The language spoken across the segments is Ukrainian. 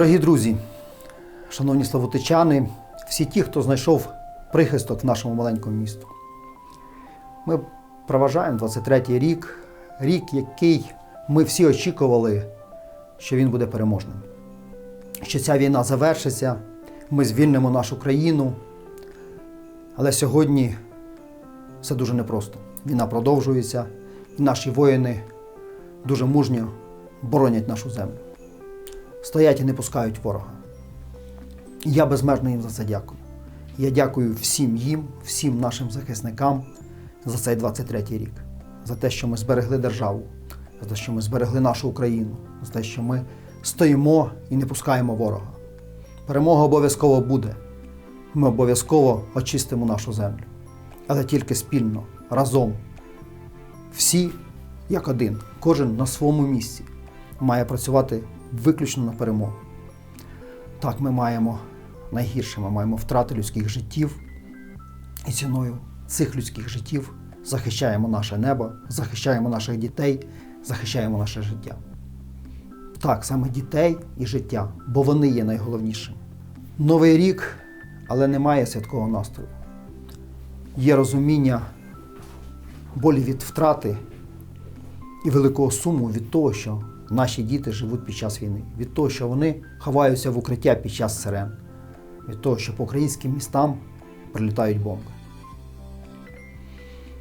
Дорогі друзі, шановні славутичани, всі ті, хто знайшов прихисток в нашому маленькому місту. Ми проважаємо 23-й рік, рік, який ми всі очікували, що він буде переможним. Що ця війна завершиться, ми звільнимо нашу країну. Але сьогодні все дуже непросто. Війна продовжується, і наші воїни дуже мужньо боронять нашу землю. Стоять і не пускають ворога. Я безмежно їм за це дякую. Я дякую всім їм, всім нашим захисникам за цей 23-й рік, за те, що ми зберегли державу, за те, що ми зберегли нашу Україну, за те, що ми стоїмо і не пускаємо ворога. Перемога обов'язково буде. Ми обов'язково очистимо нашу землю. Але тільки спільно, разом. Всі як один, кожен на своєму місці має працювати виключно на перемогу. Так, ми маємо найгірше, ми маємо втрати людських життів, і ціною цих людських життів захищаємо наше небо, захищаємо наших дітей, захищаємо наше життя. Так, саме дітей і життя, бо вони є найголовнішим. Новий рік, але немає святкового настрою. Є розуміння болі від втрати і великого суму від того, що наші діти живуть під час війни, від того, що вони ховаються в укриття під час сирен, від того, що по українським містам прилітають бомби.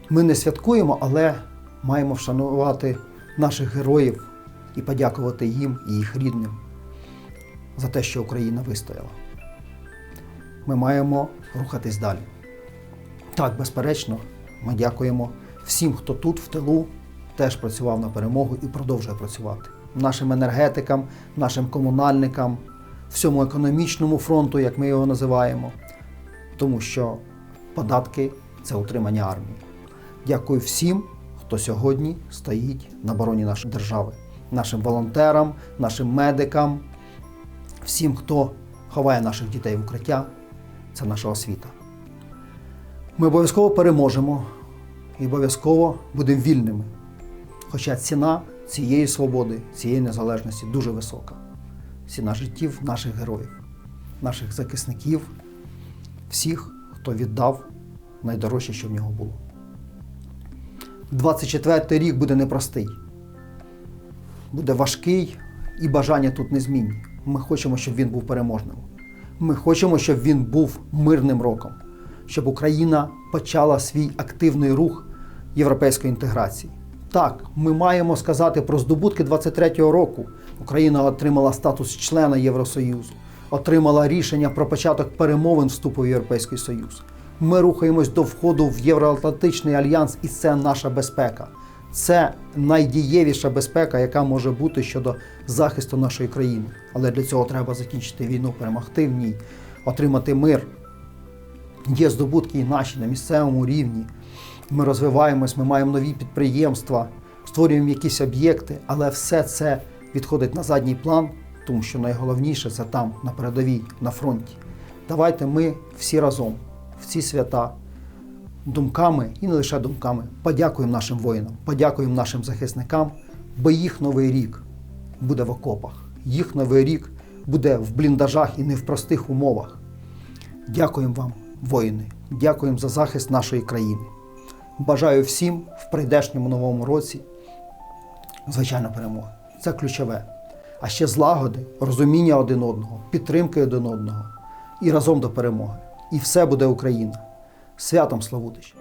Ми не святкуємо, але маємо вшанувати наших героїв і подякувати їм і їх рідним за те, що Україна вистояла. Ми маємо рухатись далі. Так, безперечно, ми дякуємо всім, хто тут в тилу теж працював на перемогу і продовжує працювати. Нашим енергетикам, нашим комунальникам, всьому економічному фронту, як ми його називаємо, тому що податки це утримання армії. Дякую всім, хто сьогодні стоїть на обороні нашої держави, нашим волонтерам, нашим медикам, всім, хто ховає наших дітей в укриття. Це наша освіта. Ми обов'язково переможемо і обов'язково будемо вільними. Хоча ціна цієї свободи, цієї незалежності дуже висока. Ціна життів наших героїв, наших захисників, всіх, хто віддав найдорожче, що в нього було. 24-й рік буде непростий, буде важкий і бажання тут незмінні. Ми хочемо, щоб він був переможним. Ми хочемо, щоб він був мирним роком, щоб Україна почала свій активний рух європейської інтеграції. Так, ми маємо сказати про здобутки 23-го року. Україна отримала статус члена Євросоюзу, отримала рішення про початок перемовин вступу в Європейський Союз. Ми рухаємось до входу в Євроатлантичний альянс, і це наша безпека. Це найдієвіша безпека, яка може бути щодо захисту нашої країни. Але для цього треба закінчити війну, перемогти в ній, отримати мир. Є здобутки і наші на місцевому рівні. Ми розвиваємось, ми маємо нові підприємства, створюємо якісь об'єкти, але все це відходить на задній план, тому що найголовніше це там, на передовій, на фронті. Давайте ми всі разом в ці свята думками і не лише думками подякуємо нашим воїнам, подякуємо нашим захисникам, бо їх новий рік буде в окопах, їх новий рік буде в бліндажах і не в простих умовах. Дякуємо вам, воїни, дякуємо за захист нашої країни. Бажаю всім в прийдешньому новому році, звичайно, перемоги. Це ключове. А ще злагоди, розуміння один одного, підтримки один одного і разом до перемоги. І все буде Україна. Святом Славутич!